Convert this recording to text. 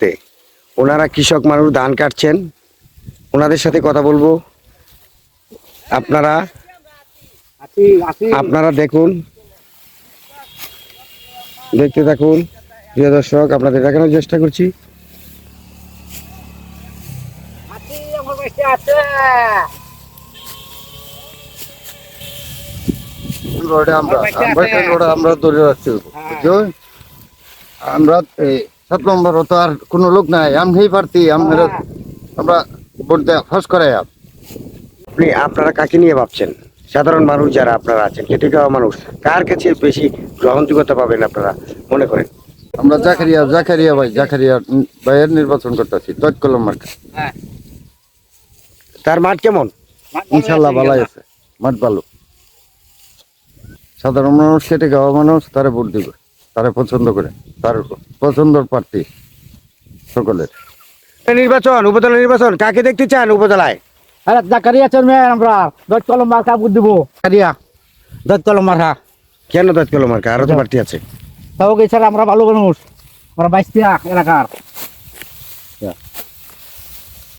তে ওনারা কৃষক মানুষ ধান কাটছেন। ওনাদের সাথে কথা বলব। আপনারা আছি আছি আপনারা দেখুন। দেখতে থাকুন। প্রিয় দর্শক আপনাদের দেখানোর চেষ্টা করছি। আছি আমার আমরা আমরা আছে। আমরা ধরে রাখছি। হ্যাঁ। আমরা এই সাত নম্বর তো আর কোনো লোক নাই। আমরাই পারতি আমরা আমরা ভোট দেয়া ফার্স্ট করে আপনি আপনারা কাকে নিয়ে ভাবছেন? সাধারণ মানুষ যারা আপনারা আছেন খেটে খাওয়া মানুষ কার কাছে বেশি গ্রহণযোগ্যতা পাবেন আপনারা মনে করেন? আমরা জাকারিয়া জাকারিয়া ভাই জাকারিয়া ভাইয়ের নির্বাচন করতেছি দৈত কলম মার্কা তার মাঠ কেমন? ইনশাল্লাহ ভালো আছে মাঠ ভালো। সাধারণ মানুষ খেটে খাওয়া মানুষ তারা ভোট দিবে। তারে পছন্দ করে তার পছন্দর প্রার্থী সকলের। নির্বাচন উপজেলা নির্বাচন কাকে দেখতে চান উপজেলায়? আরে জাকারিয়া চেয়ারম্যান আমরা দশ কলম মার্কা বুদ্ধ দিব। জাকারিয়া দশ কলম মার্কা? কেন দশ কিলো মার্কা? আরও তো পার্টি আছে। তাও গেছে আমরা ভালো মানুষ। আমরা বাইশ এলাকার।